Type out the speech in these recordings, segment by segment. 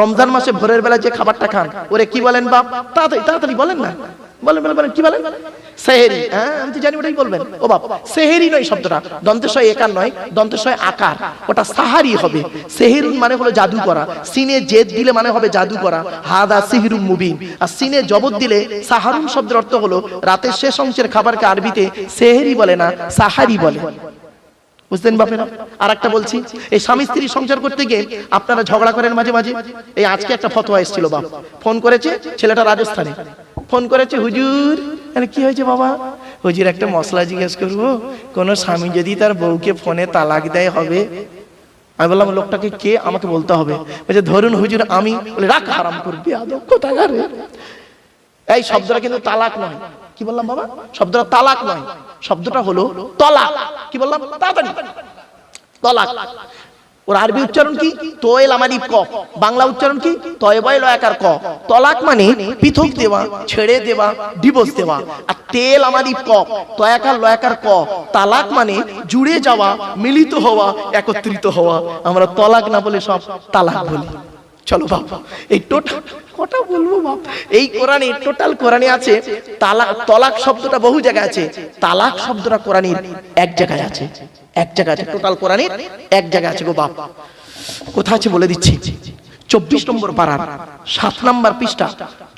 রমজান মাসে ভোরের বেলা যে খাবারটা খান, ওরে কি বলেন বাপ? তাড়াতাড়ি তাড়াতাড়ি বলেন না। বলেন বলেন বলেন, কি বলেন? সেহেরি হ্যাঁ আমি তো জানি ওটাই বলবেন। ও বাপ, সেহেরি নয় শব্দটা দন্তেশয় একার নয় দন্তেশয় আকার। ওটা সাহারি হবে। সেহেরুন মানে হলো জাদু করা। সিনে জেদ দিলে মানে হবে জাদু করা। হাদা সিহিরুম মুবিন। আর সিনে জবত দিলে সাহারুন শব্দের অর্থ হলো, রাতের শেষ অংশের খাবারকে আরবিতে সেহেরি বলে না, সাহারি বলে। বুঝলেন বাপেরা? আর একটা বলছি, এই স্বামী স্ত্রী সংসার করতে গিয়ে আপনারা ঝগড়া করেন মাঝে মাঝে? এই আজকে একটা ফতোয়া এসেছিল বাপ। ফোন করেছে ছেলেটা রাজস্থানে। ফোন করেছে, হুজুর কি হয়েছে বাবা? হুজুর, একটা মশলা জিজ্ঞেস করব। কোন স্বামী যদি তার বউকে ফোনে তালাক দেয়, হবে? আমি বললাম, লোকটাকে কে? আমাকে বলতে হবে। বলছে, ধরুন হুজুর, আমি বলে, রাখ হারাম করবি কোথাকারে এই শব্দটা কিন্তু তালাক নয়। কি বললাম বাবা? শব্দটা তালাক নয়। শব্দটা হলো তলাক। কি বললাম? তাড়াতাড়ি। তলাক। ওর আরবি উচ্চারণ কি? তোয়েল আমারি ক। বাংলা উচ্চারণ কি? তয়বাই লয়াকার ক। তলাক মানে পৃথক দেওয়া, ছেড়ে দেওয়া ডিভোর্স দেওয়া। আর তেল আমারি ক। তয়াকার লয়াকার ক। তালাক মানে জুড়ে যাওয়া, মিলিত হওয়া, একত্রিত হওয়া। আমরা তলাক না বলে সব তালাক বলি। চলো বাবা, এই টোটাল কটা বলব বাপ? এই কোরআনে টোটাল কোরআনে আছে তালাক তলাক শব্দটা বহু জায়গায় আছে। তালাক শব্দটা কোরআনের এক জায়গায় আছে। এক জায়গায় আছে টোটাল কোরআনের এক জায়গায় আছে গো বাপ। কোথায় আছে বলে দিচ্ছি? চব্বিশ নম্বর পাড়ার সাত নম্বর পৃষ্ঠা,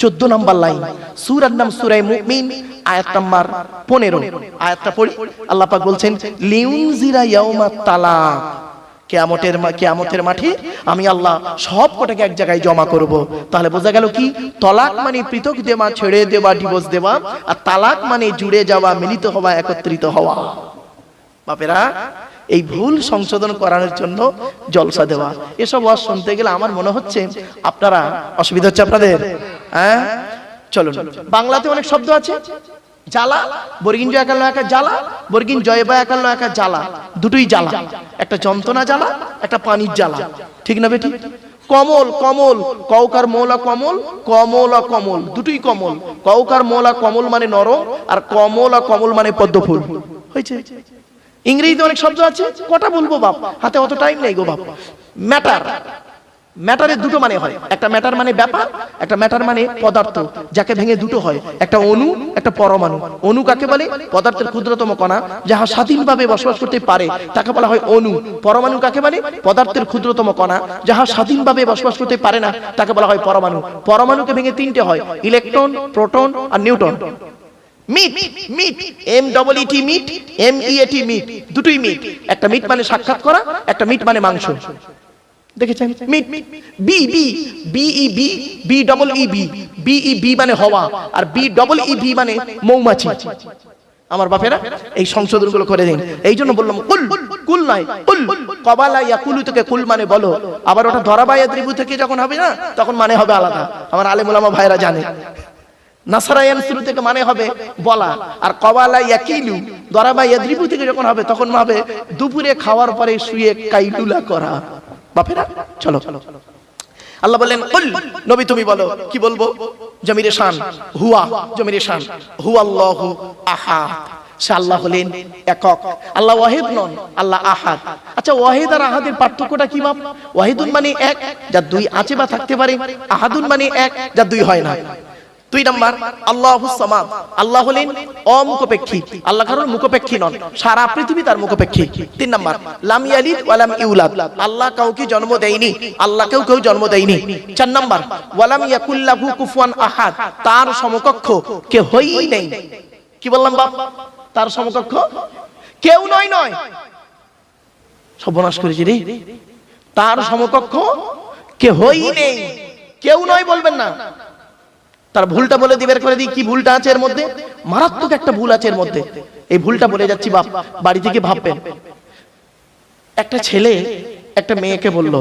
চোদ্দ নম্বর লাইন। সুরার নাম সুরাই মুমিন, আয়াত নাম্বার পনেরো। আয়াতটা পড়ি, আল্লাহ পাক বলছেন, লিউনজিরা ইয়াউমা তালাক। কেয়ামতের কেয়ামতের মাঠে আমি আল্লাহ সব কটাকে এক জায়গায় জমা করব। তাহলে বোঝা গেল কি? তলাক মানে পৃথক দেওয়া, ছেড়ে দেওয়া ডিভোর্স দেওয়া, আর তালাক মানে জুড়ে যাওয়া, মিলিত হওয়া, একত্রিত হওয়া। বাপেরা, এই ভুল সংশোধন করানোর জন্য জলসা দেওয়া। এসব ওয়াজ শুনতে গেলে আমার মনে হচ্ছে আপনারা অসুবিধা হচ্ছে আপনাদের হ্যাঁ? চলুন, বাংলাতে অনেক শব্দ আছে। জ্বালা, বর্গিন জয় একান্ন একা জ্বালা, বর্গিন জয় বা একান্ন একা জ্বালা, দুটোই জ্বালা। একটা যন্ত্রণা জ্বালা, একটা পানির জ্বালা। ঠিক না বেটি? কমল কমল কৌকার মৌলা কমল, কমলা কমল, দুটোই কমল। কৌকার মৌলা কমল মানে নরম, আর কমলা কমল মানে পদ্ম ফুল হয়েছে? ইংরেজিতে অনেক শব্দ আছে, কটা বলব বাপ? হাতে অত টাইম নেই গো বাপ। ম্যাটার ম্যাটারের দুটো মানে হয়। একটা ম্যাটার মানে ব্যাপার, একটা ম্যাটার মানে পদার্থ, যাকে ভেঙে দুটো হয়। একটা অণু, একটা পরমাণু। অণু কাকে বলে? পদার্থের ক্ষুদ্রতম কণা, যাহা স্বাধীনভাবে বসবাস করতে পারে। তাকে বলা হয় অণু। পরমাণু কাকে বলে? পদার্থের ক্ষুদ্রতম কণা, যাহা স্বাধীনভাবে বসবাস করতে পারে না, তাকে বলা হয় পরমাণু। পরমাণুকে ভেঙে তিনটে হয় electron proton R newton meet meet M double E T meet M E A T meat দুটোই মিট একটা মিট মানে সাক্ষাৎ করা, একটা মিট মানে মাংস। দেখেছেন? Meet B B B E B B double E B B E B মানে হওয়া আর বি ডবল ই ভি মানে মৌমাছি। আমার বাপেরা এই সংশোধনগুলো করে দিন। এই জন্য বললাম কুল কুল নয় কুল কবালা ইয়া কুলু থেকে কুল মানে বলো। আবার ওটা ত্রিভু থেকে যখন হবে না তখন মানে হবে আলাদা। আমার আলেমুলামা ভাইরা জানে। নাসারায়ান শুরু থেকে মানে হবে বলা আর কবালা ইয়াকিলু দরাবা ইয়াদ্রিবু থেকে যখন হবে তখন হবে দুপুরে খাওয়ার পরে শুয়ে কাইলুলা করা। বাপেরা, চলো। আল্লাহ বললেন নবী তুমি বলো, কি বলব? জমিরে শান, হুয়া, জমিরে শান হুয়া আল্লাহু আহাদ আল্লাহ হলেন একক। আল্লাহ ওয়াহিদ নন, আল্লাহ আহাদ। আচ্ছা ওয়াহিদ আর আহাদের পার্থক্যটা কি বাপ? ওয়াহিদুন মানে এক যা দুই আছে বা থাকতে পারে। আহাদুন মানে এক যা দুই হয় না। দুই নাম্বার, আল্লাহ সামাদ। আল্লাহ হলেন অমুখপেক্ষী। আল্লাহ কারণ মুখপেক্ষী নন, সারা পৃথিবী তার মুখপেক্ষী। তিন নাম্বার, লাম ইয়ালিদ ওয়ালাম ইউলাদ। আল্লাহ কাউকে জন্ম দেয়নি আল্লাহ কেউ কেউ জন্ম দেয়নি। চার নাম্বার ওয়ালাম ইয়াকুল্লাহু কুফুয়ান আহাদ। তার সমকক্ষ কে হই নেই। কি বললাম বাপ? তার সমকক্ষ কেউ নয় নয়। সর্বনাশ করেছি রে। তার সমকক্ষ কে হই নেই। কেউ নয় বলবেন না। তার ভুলটা বলে দিবে করে দিই, কি ভুলটা আছে এর মধ্যে? মারাত্মক একটা ভুল আছে এর মধ্যে। এই ভুলটা বলে যাচ্ছি, বাপ, বাড়ি থেকে ভাববেন। একটা ছেলে একটা মেয়েকে বলল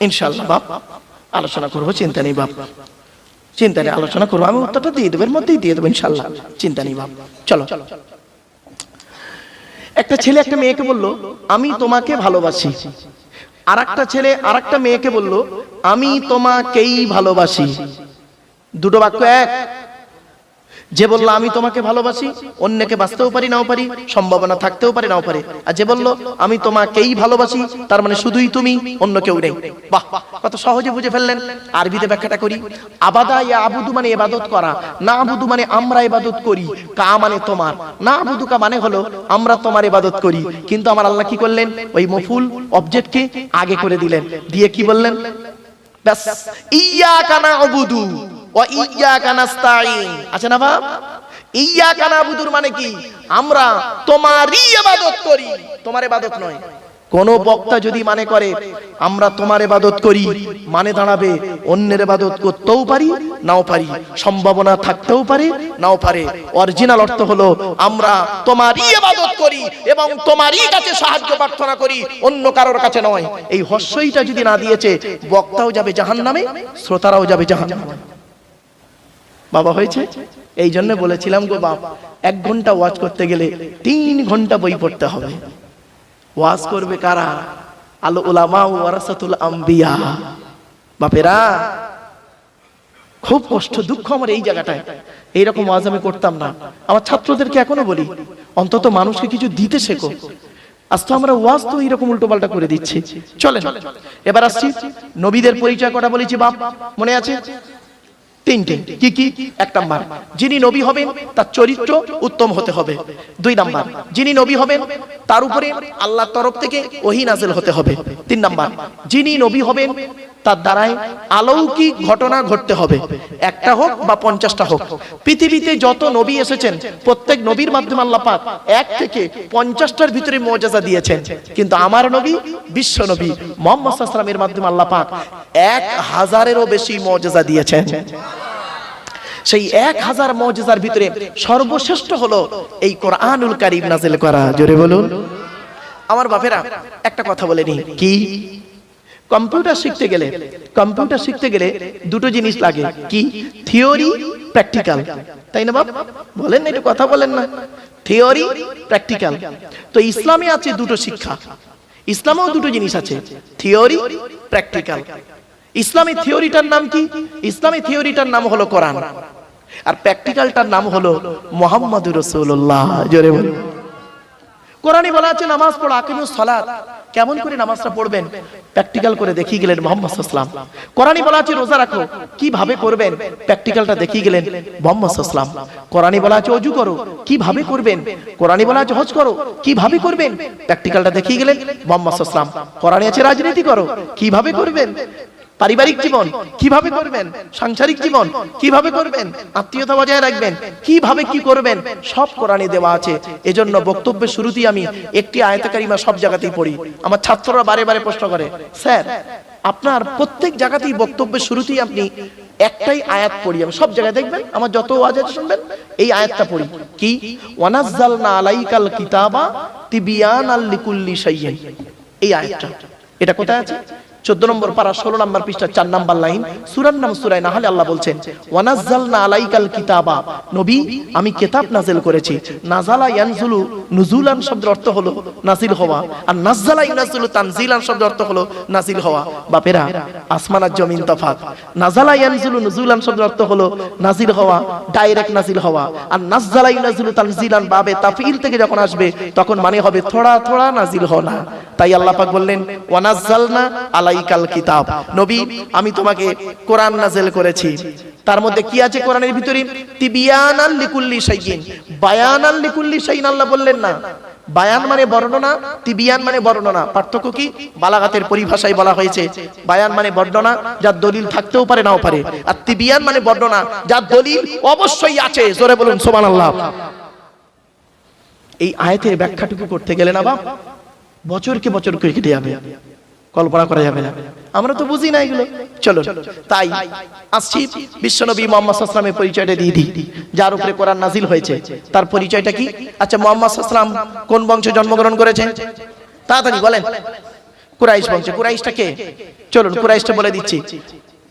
ইনশাল্লাহ বাপ। আলোচনা করব, চিন্তা নেই, বাপ। চিন্তা নেই, আলোচনা করব। আমি উত্তরটা দিয়ে দেবো, এর মধ্যেই দিয়ে দেবো ইনশাল্লাহ চিন্তা নেই, বাপ। চলো। একটা ছেলে একটা মেয়েকে বলল, আমি তোমাকে ভালোবাসি। আর একটা ছেলে আর একটা মেয়েকে বলল, আমি তোমাকেই ভালোবাসি। দুটো বাক্য এক। যে বলল, আমি তোমাকে ভালোবাসি, অন্যকে বাঁচতেও পারি, নাও পারি, সম্ভাবনা থাকতেও পারি, নাও পারি। আর যে বলল, আমি তোমাকেই ভালোবাসি, তার মানে শুধুই তুমি, অন্য কেউ নেই। বাহ, কত সহজে বুঝে ফেললেন। আরবিতে ব্যাখ্যাটা করি, আবাদা ইয়া আবুদু মানে ইবাদত করা, না আবুদু মানে আমরা ইবাদত করি, কা মানে তোমার, না আবুদুকা মানে হলো, আমরা তোমার ইবাদত করি। কিন্তু আমার আল্লাহ কি করলেন? ওই মফুল অবজেক্টকে আগে করে দিলেন। দিয়ে কি বললেন? ব্যাস ইয়াকা না'বুদু আছে না না'বুদুর মানে কি? আমরা ইবাদত করি, তোমার নয়। কোন বক্তা যদি মানে করে, আমরা তোমার ইবাদত করি মানে দাঁড়াবে অন্যের ইবাদত করতেও পারি, নাও পারি। সম্ভাবনা থাকতেও পারে, নাও পারে। অরিজিনাল অর্থ হলো, আমরা তোমারই ইবাদত করি এবং তোমারই কাছে সাহায্য প্রার্থনা করি, অন্য কারোর কাছে নয়। এই হস্যইটা যদি না দিয়েছে, বক্তাও যাবে জাহান্নামে, শ্রোতারাও যাবে জাহান্নামে। বাবা হয়েছে? এই জন্য বলেছিলাম গো বাপ, এক ঘণ্টা ওয়াজ করতে গেলে তিন ঘণ্টা বই পড়তে হবে। ওয়াজ করবে কারা? আলো ওলামা ওয়ারাসাতুল আম্বিয়া। বাপেরা, খুব কষ্ট, দুঃখ আমার এই জায়গাটায়। এইরকম ওয়াজ আমি করতাম না। আমার ছাত্রদেরকে এখনও বলি, অন্তত মানুষকে কিছু দিতে শেখো। আজ তো আমরা ওয়াজ তো এইরকম উল্টো পাল্টা করে দিচ্ছি। চলেন, এবার আসছি। নবীদের পরিচয় কটা বলেছি বাপ? মনে আছে? তিনটে। কি কি? এক নাম্বার, যিনি নবী হবেন, তার চরিত্র উত্তম হতে হবে। দুই নাম্বার, যিনি নবী হবেন, তার উপরে আল্লাহর তরফ থেকে ওহি নাজেল হতে হবে। তিন নাম্বার, যিনি নবী হবেন তার দ্বারাই আলৌকিক ঘটনা ঘটতে হবে। একটা হোক বা পঞ্চাশটা হোক। পৃথিবীতে যত নবী এসেছেন, প্রত্যেক নবীর মাধ্যমে আল্লাহ পাক এক থেকে পঞ্চাশটার ভিতরে মর্যাদা দিয়েছেন। কিন্তু আমার নবী, বিশ্ব নবী, মোহাম্মদ সাল্লামের মাধ্যমে আল্লাহ পাক এক হাজারেরও বেশি মর্যাদা দিয়েছেন। সেই এক হাজার মর্যাদার ভিতরে সর্বশ্রেষ্ঠ হলো এই কোরআনুল কারিম নাজিল করা। জোরে বলুন। আমার বাপেরা, একটা কথা বলে নি কি? কম্পিউটার শিখতে গেলে কম্পিউটার শিখতে গেলে দুটো জিনিস লাগে। কি? থিওরি প্র্যাকটিক্যাল তাই না বাপ? বলেন না, একটু কথা বলেন না। থিওরি প্র্যাকটিক্যাল তো ইসলামে আছে দুটো শিক্ষা। ইসলামেও দুটো জিনিস আছে। থিওরি প্র্যাকটিক্যাল ইসলামী থিওরিটার নাম কি? ইসলামী থিওরিটার নাম হলো কোরআন। আর প্র্যাকটিক্যালটার নাম হলো মোহাম্মদুর রসুল্লাহ জোরে বলুন। কোরআনে বলা আছে, নামাজ পড়া, আকিমুস সালাত। কেমন করে নামাজটা পড়বেন? প্র্যাকটিক্যাল করে দেখিয়ে গেলেন মোহাম্মদ সাল্লাম কোরআনই বলা আছে, রোজা রাখো। কীভাবে করবেন? প্র্যাকটিক্যালটা দেখিয়ে গেলেন মোহাম্মদ সাল্লাম কোরআনই বলা আছে, অজু করো। কীভাবে করবেন? কোরআনই বলা আছে, হজ করো। কীভাবে করবেন? প্র্যাকটিক্যালটা দেখিয়ে গেলেন মোহাম্মদ সাল্লাম কোরআনে আছে, রাজনীতি করো। কীভাবে করবেন? পারিবারিক জীবন কীভাবে করবেন? সাংসারিক জীবন কীভাবে করবেন? আত্মীয়তা বজায় রাখবেন, কীভাবে কি করবেন? সব কোরআনে দেওয়া আছে। এজন্য বক্তব্যের শুরুতেই আমি একটি আয়াতে কারিমা সব জায়গাতেই পড়ি। আমার ছাত্ররা বারে বারে প্রশ্ন করে, স্যার, আপনার প্রত্যেক জায়গাতেই বক্তব্যের শুরুতেই আপনি একটাই আয়াত পড়ি। আমি সব জায়গায় দেখবেন, আমার যত ওয়াজ আছে শুনবেন, এই আয়াতটা পড়ি। কি? ওয়ানাজ্জালনা আলাইকাল কিতাবা তিবিয়ানাল লিকুল্লি শাইইন। এই আয়াতটা। এটা কোথায় আছে? চোদ্দ নম্বর পারা, ষোলো নম্বর পৃষ্ঠা, চার নম্বর লাইন। সুরার নাম সুরায় নাহলে আল্লাহ বলছেন, ওয়ানাজ্জালনা আলাইকাল কিতাবা। নবী, আমি কিতাব নাজিল করেছি। নাজালা ইয়ানজুলু নুজুলান শব্দের অর্থ হলো নাজিল হওয়া, আর নাজ্জালা ইউনাজুলু তানজিলান শব্দের অর্থ হলো নাজিল হওয়া। বাপেরা, আসমান আর জমিন তফাত নাজালা ইয়ানজুলু নুজুলান শব্দের অর্থ হলো নাজিল হওয়া, ডাইরেক্ট নাজিল হওয়া। আর নাজ্জালা ইউনাজুলু তানজিলান বাবে তাফিল থেকে যখন আসবে, তখন মানে হবে থোড়া থোড়া নাজিল হওয়া তাই আল্লাহ পাক বললেন, ওয়ানাজ্জালনা আলাইকাল কিতাব। নবী, আমি তোমাকে কোরআন নাজেল করেছি। তার মধ্যে কি আছে কোরআনের ভিতরে? তিবিয়ানাল লিকুল্লি শাইইন। বায়ানাল লিকুল্লি শাইইন আল্লাহ বললেন না। বায়ান মানে বর্ণনা, তিবিয়ান মানে বর্ণনা। পার্থক্য কি? বালাগাতের পরিভাষায় বলা হয়েছে। বায়ান মানে বর্ণনা, যার দলিল থাকতেও পারে, নাও পারে। আর তিবিয়ান মানে বর্ণনা, যার দলিল অবশ্যই আছে। জোরে বলুন, সুবহানাল্লাহ। এই আয়াতের ব্যাখ্যাটুকু করতে গেলে না বাপ, বছরকে বছর কেটে যাবে। কল্পনা করা যাবে না। আমরা তো বুঝি না এগুলো। চলো তাই আসছি বিশ্বনবী মোহাম্মদ সাল্লামের পরিচয়টা দিয়ে দিই। যার উপরে কোরআন নাজিল হয়েছে, তার পরিচয়টা কি? আচ্ছা মোহাম্মদ সাল্লাম কোন বংশে জন্মগ্রহণ করেছে তাড়াতাড়ি বলেন। কুরাইশ বংশে। কুরাইশটা কে? চলুন, কুরাইশটা বলে দিচ্ছি।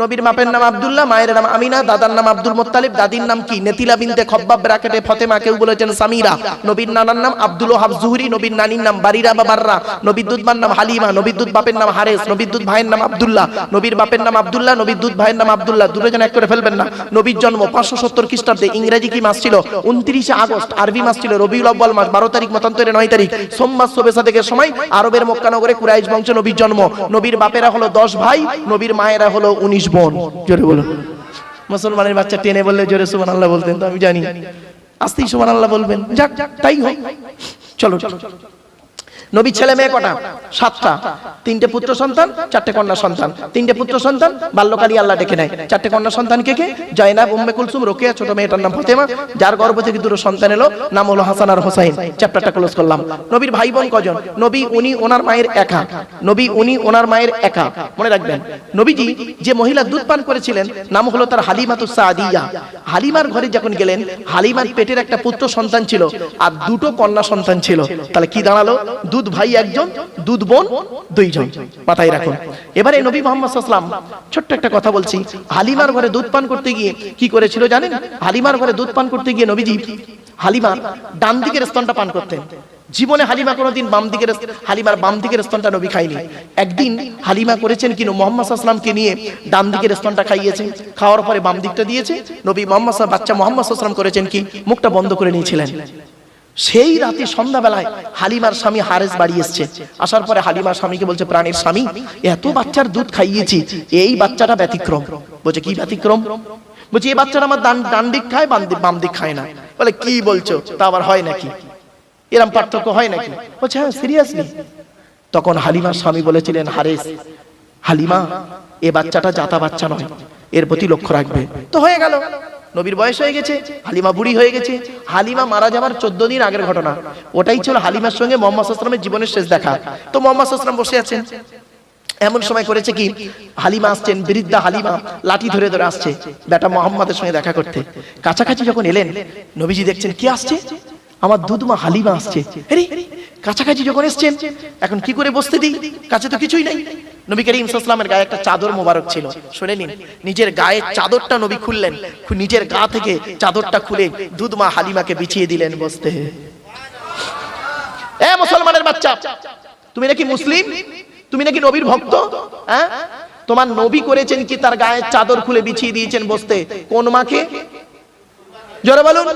নবীর বাপের নাম আব্দুল্লাহ, মায়ের নাম আমিনা, দাদার নাম আব্দুল মোত্তালিব, দাদির নাম কি? নেতিলা বিনতে খব্বাব ব্রাকেটে ফতেমা কেউ বলেছেন সামিরা। নবীর নানার নাম আব্দুল ওহাব জুহরি, নবীর নানির নাম বারিরা বা বাররা নবীর দুধবার নাম হালিমা, নবীর দুধ বাপের নাম হারেস, নবীর দুধ ভাইয়ের নাম আব্দুল্লাহ, নবীর বাপের নাম আব্দুল্লাহ, নবীর দুধ ভাইয়ের নাম আব্দুল্লাহ। দুটোজন এক করে ফেলবেন না। নবীর জন্ম পাঁচশো সত্তর খ্রিস্টাব্দে ইংরেজি কি মাস ছিল? উনত্রিশে আগস্ট, আরবি মাস ছিল, রবিউল আব্বাল মাস, বারো তারিখ মতান্তরে নয় তারিখ। সোমবার সোবেসা থেকে সময় আরবের মক্কানগরে কুরাইশ বংশ নবীর জন্ম। নবীর বাপেরা হলো দশ ভাই, নবীর মায়েরা হলো উনিশ বোন। জোরে বলুন। মুসলমানের বাচ্চা টেনে বললে জোরে সুমান আল্লাহ বলতেন, তো আমি জানি। আস্তেই সুমান আল্লাহ বলবেন। যাক, তাই হোক। চলো চলো। নবীর ছেলে মেয়ে কটা? সাতটা। তিনটে পুত্র সন্তান, চারটে কন্যা সন্তান। তিনটে পুত্র সন্তান বাল্যকালী আল্লাহ ডেকে নেয়। চারটে কন্যা সন্তান কে কে? জয়নাব, উম্মে কুলসুম, রোকেয়া, ছোট মেয়েটার নাম ফতেমা। যার গর্ভ থেকে দুটো সন্তান এলো, নাম হলো হাসান আর হোসাইন। চ্যাপ্টারটা ক্লোজ করলাম। নবীর ভাই বোন কজন? নবী, উনি ওনার মায়ের একা। নবী, উনি ওনার মায়ের একা। মনে রাখবেন, নবীজি যে মহিলা দুধ পান করেছিলেন, নাম হলো তার হালিমাতু সাদিয়া। হালিমার ঘরে যখন গেলেন, হালিমার পেটের একটা পুত্র সন্তান ছিল, আর দুটো কন্যা সন্তান ছিল। তাহলে কি দাঁড়াল? দুধ ভাই একজন, দুধ বোন দুইজন। মাথায় রাখুন। এবারে নবী মোহাম্মদ সাল্লাম ছোট্ট একটা কথা বলছি। হালিমার ঘরে দুধ পান করতে গিয়ে কি করেছিল জানেন? হালিমার ঘরে দুধ পান করতে গিয়ে নবীজি হালিমা ডান দিকের স্তনটা পান করতেন। জীবনে হালিমা কোনোদিন বাম দিকের হালিমার বাম দিকের স্তনটা নবী খায়নি একদিন হালিমা করেছেন কিনো মোহাম্মদ সাল্লামকে নিয়ে ডান দিকের স্তনটা খাইয়েছে খাওয়ার পরে বাম দিকটা দিয়েছে। নবী মোহাম্মদ বাচ্চা মোহাম্মদ সাল্লাম করেছেন কি? মুখটা বন্ধ করে নিয়েছিলেন। সেই রাতে সন্ধ্যাবেলায় হালিমার স্বামী হারেস বাড়ি এসছে। আসার পরে হালিমার স্বামীকে বলছে, প্রাণের স্বামী, এত বাচ্চার দুধ খাইয়েছি, এই বাচ্চাটা ব্যতিক্রম। বলছে, কি ব্যতিক্রম? বলছি, এই বাচ্চাটা আমার ডান দিক খায়, বাম দিক বাম দিক খায় না। বলে, কি বলছো? তা আবার হয় নাকি? এরম পার্থক্য হয় নাকি? বলছে হ্যাঁ সিরিয়াসলি তখন হালিমার স্বামী বলেছিলেন, হারেস, হালিমা, এ বাচ্চাটা জাতা বাচ্চা নয়, এর প্রতি লক্ষ্য রাখবে। তো হয়ে গেল। নবীর বয়স হয়ে গেছে, হালিমা বুড়ি হয়ে গেছে, হালিমা মারা যাওয়ার চোদ্দ দিন আগের ঘটনা। ওটাই ছিল হালিমার সঙ্গে মোহাম্মদ আসলামের জীবনের শেষ দেখা। তো মোহাম্মদ আসলাম বসে আছেন। এমন সময় করেছে কি, হালিমা আসছেন, বৃদ্ধা হালিমা লাঠি ধরে ধরে আসছে, বেটা মোহাম্মদের সঙ্গে দেখা করতে। কাছাকাছি যখন এলেন, নবীজি দেখছেন, কি আসছে? আমার দুধমা হালিমা আসছে। কাছাকাছি যখন এসছেন, এখন কি করে বসতে দিই? কাছে তো কিছুই নাই। নবী করিম সাল্লামের গায়ে একটা চাদর মোবারক ছিল। শুনে নিন, নিজের গায়ের চাদরটা নবী খুললেন। নিজের গা থেকে চাদরটা খুলে দুধমা হালিমাকে বিছিয়ে দিলেন বসতে। এ মুসলমানের বাচ্চা, তুমি নাকি মুসলিম? তুমি নাকি নবীর ভক্ত? হ্যাঁ? তোমার নবী করেছেন কি তার গায়ের চাদর খুলে বিছিয়ে দিয়েছেন বসতে? কোন মাকে? জোরে বলুন।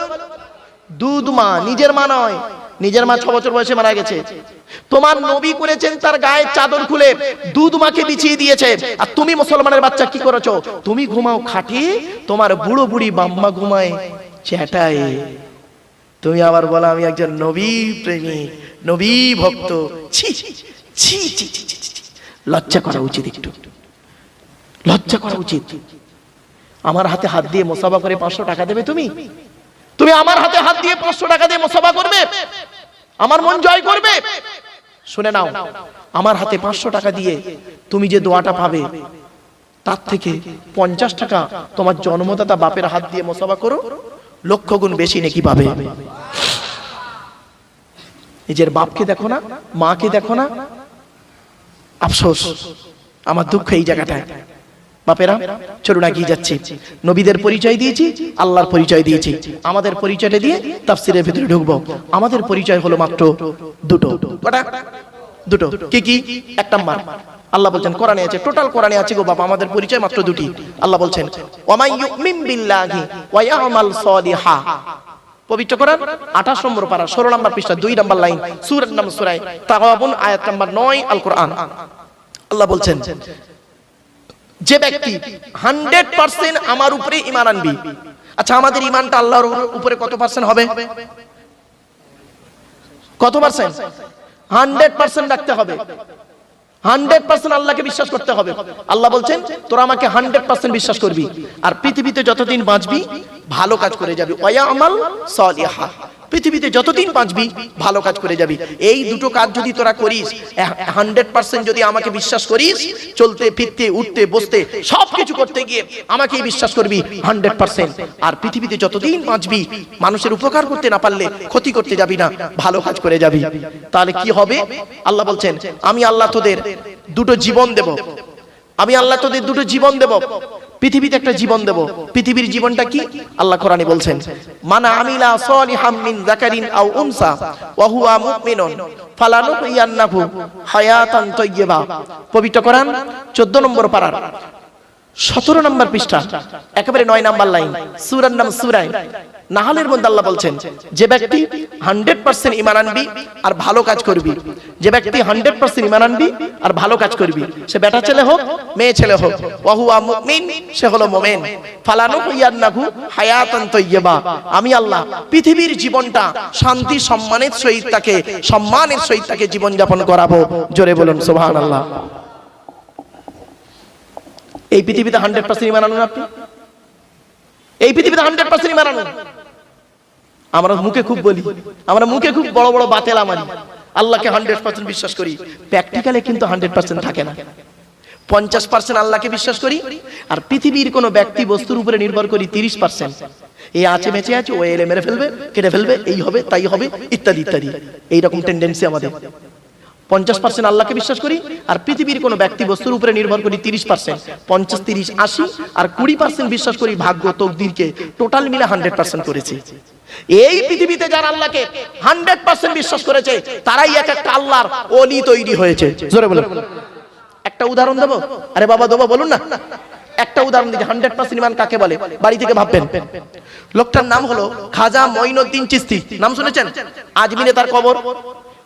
দুধ মা, নিজের মা নয়, নিজের মা ছ বছর বয়সে মারা গেছে। তোমার নবী করেছেন তার গায়ের চাদর খুলে, দুধ মাকে বিছিয়ে দিয়েছে। আর তুমি মুসলমানের বাচ্চা কি করেছ? তুমি ঘুমাও খাটে, তোমার বুড়ো বুড়ি বাম্মা ঘুমায়, চ্যাটায়। তুমি আবার বলো, আমি একজন নবী প্রেমী, নবী ভক্ত। ছি ছি ছি ছি ছি। লজ্জা করা উচিত একটু। লজ্জা করা উচিত। আমার হাতে হাত দিয়ে মোসাবা করে পাঁচশো টাকা দেবে তুমি? তুমি আমার হাতে হাত দিয়ে পাঁচশো টাকা দিয়ে মোসাবা করবে? আমার মন জয় করবে? শুনে নাও, আমার হাতে পাঁচশো টাকা দিয়ে তুমি যে দোয়াটা পাবে, তার থেকে পঞ্চাশ টাকা তোমার জন্মদাতা বাপের হাত দিয়ে মোসাবা করো, লক্ষ গুণ বেশি নাকি পাবে। নিজের বাপকে দেখো না, মাকে দেখো না। আফসোস, আমার দুঃখ এই জায়গাটায়। বাপেরা, চলুন এগিয়ে যাচ্ছি। নবীদের পরিচয় দিয়েছি, আল্লাহর পরিচয় দিয়েছি। আমাদের পরিচয়টা দিয়ে তাফসিরের ভিতরে ঢুকবো। আমাদের পরিচয় হলো মাত্র দুটো। কটা? দুটো। কি কি? এক নাম্বার। আল্লাহ বলছেন, কোরআনে আছে, টোটাল কোরআনে আছে গো বাবা আমাদের পরিচয় মাত্র দুটি। আল্লাহ বলছেন ওয়ামাই ইউমিন বিল্লাহি ওয়া ইয়ামাল সালিহা। পবিত্র কোরআন 28 নম্বর পারা 16 নম্বর পৃষ্ঠা 2 নম্বর লাইন, সূরার নাম সূরা তাগাবুন আয়াত নম্বর 9 আল কোরআন আল্লাহ বলছেন যে ব্যক্তি হান্ড্রেড পার্সেন্ট আমার উপরে ইমান আনবি। আচ্ছা আমাদের ইমানটা আল্লাহর উপরে কত পার্সেন্ট হবে? কত পার্সেন্ট? হান্ড্রেড পার্সেন্ট রাখতে হবে। হান্ড্রেড পার্সেন্ট আল্লাহকে বিশ্বাস করতে হবে। আল্লাহ বলছেন, তোরা আমাকে হান্ড্রেড পার্সেন্ট বিশ্বাস করবি। আর পৃথিবীতে যতদিন বাঁচবি, ভালো কাজ করে যাবি। ওয়া আমাল সলিহা। পৃথিবীতে যতদিন বাঁচবি, ভালো কাজ করে যাবি। এই দুটো কাজ যদি তোরা করিস হান্ড্রেড পার্সেন্ট যদি আমাকে বিশ্বাস করিস, চলতে, ফিরতে, উঠতে, বসতে সব কিছু করতে গিয়ে আমাকেই বিশ্বাস করবি হান্ড্রেড পার্সেন্ট। আর পৃথিবীতে যতদিন বাঁচবি, মানুষের উপকার করতে না পারলে ক্ষতি করতে যাবি না, ভালো কাজ করে যাবি। তাহলে কি হবে? আল্লাহ বলছেন, আমি আল্লাহ তোদের দুটো জীবন দেব। আমি আল্লাহ তোদের দুটো জীবন দেব। পৃথিবীতে একটা জীবন দেব। পৃথিবীর জীবনটা কি? আল্লাহ কোরআনে বলছেন, মানা আমিলা সলিহাম মিন যাকারিন আও উনসা, ওয়া হুয়া মুমিনুন ফালানুহিয়ান্নাহু হায়াতান তাইয়্যিবা। পবিত্র কোরআন 14 নম্বর পারার, সতেরো নম্বর পৃষ্ঠা, একেবারে নয় নম্বর লাইন, সুরার নাম সুরাই নাহালের মধ্যে আল্লাহ বলছেন, যে ব্যক্তি হান্ড্রেড পার্সেন্ট ইমান আনবি আর ভালো কাজ করবি, যে ব্যক্তি হান্ড্রেড পার্সেন্ট ইমান আনবি আর ভালো কাজ করবি, সে বেটা ছেলে হোক, মেয়ে ছেলে হোক, ওয়াহুয়া মুমিন, সে হলো মোমেন। ফালানু ইয়ান্নাহু হায়াতান তাইয়্যিবা। আমি আল্লাহ পৃথিবীর জীবনটা শান্তি, সম্মানের সহিত তাকে, সম্মানের সহিত তাকে জীবন যাপন করাবো। জোরে বলুন, সুবহানাল্লাহ। এই পৃথিবীতে হান্ড্রেড পার্সেন্ট ইমান আনুন আপনি? এই পৃথিবীতে হান্ড্রেড পার্সেন্ট ইমান আনুন। আমরা মুখে খুব বলি, আমরা মুখে খুব বড় বড় বাতেলা মারি। আল্লাহকে হান্ড্রেড পার্সেন্ট বিশ্বাস করি প্র্যাকটিক্যালে কিন্তু হান্ড্রেড পার্সেন্ট থাকে না। পঞ্চাশ পার্সেন্ট আল্লাহকে বিশ্বাস করি, আর পৃথিবীর কোনো ব্যক্তি বস্তুর উপরে নির্ভর করি তিরিশ পার্সেন্ট এই আছে বেঁচে আছে, ও এলে মেরে ফেলবে, কেটে ফেলবে, এই হবে, তাই হবে, ইত্যাদি ইত্যাদি। এইরকম টেন্ডেন্সি আমাদের। পঞ্চাশ পার্সেন্ট আল্লাহকে বিশ্বাস করি, আর পৃথিবীর কোনো ব্যক্তি বস্তুর উপরে নির্ভর করি তিরিশ পার্সেন্ট পঞ্চাশ, তিরিশ, আশি, আর কুড়ি পার্সেন্ট বিশ্বাস করি ভাগ্য, তকদিরকে টোটাল মিলে হান্ড্রেড পার্সেন্ট করেছে। এই পৃথিবীতে যারা আল্লাহকে হান্ড্রেড পার্সেন্ট বিশ্বাস করেছে, তারাই এক একটা আল্লাহর অলি তৈরি হয়েছে। জোরে বলুন। একটা উদাহরণ দেবো? আরে বাবা, দেবো, বলুন না। একটা উদাহরণ দিচ্ছি হান্ড্রেড পার্সেন্ট ইমান কাকে বলে? বাড়ি থেকে ভাববেন। লোকটার নাম হলো খাজা মঈনুদ্দিন চিস্তি। নাম শুনেছেন? আজমিরে তার কবর।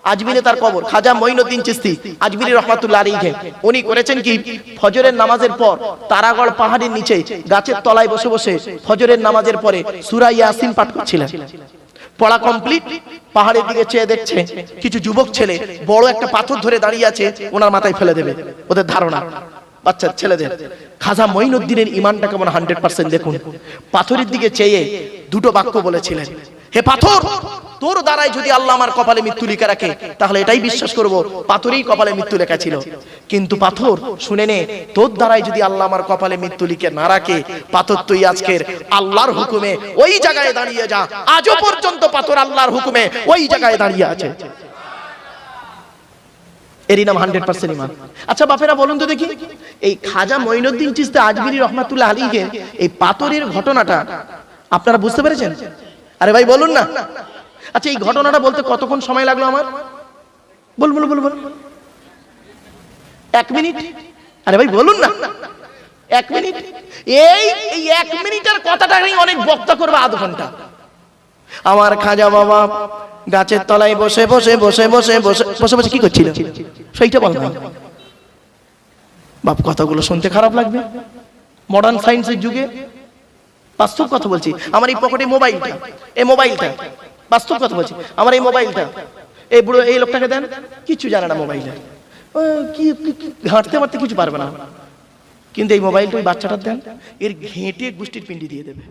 আজমিরে তার কবর, খাজা মঈনুদ্দিন চিস্তি আজমিরি রহমাতুল্লাহ আলাইহি। উনি করেছেন কি? ফজরের নামাজের পর তারাগড় পাহাড়ের নিচে গাছের তলায় বসে বসে ফজরের নামাজের পরে সূরা ইয়াসিন পাঠ করছিলেন। পড়া কমপ্লিট, পাহাড়ের দিকে চেয়ে দেখছে কিছু যুবক ছেলে বড় একটা পাথর ধরে দাঁড়িয়ে আছে, ওনার মাথায় ফেলে দেবে। ওদের ধারণা, বাচ্চা ছেলেদের। খাজা মঈনুদ্দিনের ইমানটা কেমন হান্ড্রেড পার্সেন্ট দেখুন। পাথরের দিকে চেয়ে দুটো বাক্য বলেছিলেন। হে পাথর, তোর দ্বারাই যদি আল্লাহ আমার কপালে মৃত্যু লিখে রাখে, তাহলে এটাই বিশ্বাস করব, পাথরেই কপালে মৃত্যু লেখা ছিল। কিন্তু পাথর, শুনে নে, তোর দ্বারাই যদি আল্লাহ আমার কপালে মৃত্যু লিখে না রাখে, পাথর তুই আজকের আল্লাহর হুকুমে ওই জায়গায় দাঁড়িয়ে যা। আজও পর্যন্ত পাথর আল্লাহর হুকুমে ওই জায়গায় দাঁড়িয়ে আছে। এরই নাম হান্ড্রেড পার্সেন্ট ইমান আচ্ছা বাপেরা, বলুন তো দেখি, এই খাজা মঈনুদ্দিন চিস্তে আজমিরি রহমাতুল্লাহ আলীকে এই পাথরের ঘটনাটা আপনারা বুঝতে পেরেছেন? আরে ভাই বলুন না। আচ্ছা এই ঘটনাটা বলতে কতক্ষণ সময় লাগল আমার? বল বল বল বল। এক মিনিট? আরে ভাই বলুন না। এক মিনিট? এই এই এক মিনিটের কথাটা নিয়ে অনেক বক্তা করবে আধ ঘণ্টা। আমার খাজা বাবা গাছের তলায় বসে বসে বসে বসে বসে বসে বসে কি করছিল? সেইটা বল বাপ কথাগুলো শুনতে খারাপ লাগবে। মডার্ন সায়েন্সের যুগে বাস্তব কথা বলছি। আমার এই পকেটে মোবাইলটা, এই মোবাইলটা, বাস্তব কথা বলছি। আমার এই মোবাইলটা, এই বুড়ো, এই লোকটাকে দেন কিছু জানে না মোবাইলে। কি ঘাঁটতে মারতে কিছু পারবে না। কিন্তু এই মোবাইলটা ওই বাচ্চাটা দেন, এর ঘেঁটে গোষ্ঠীর পিন্ডি দিয়ে দেবে।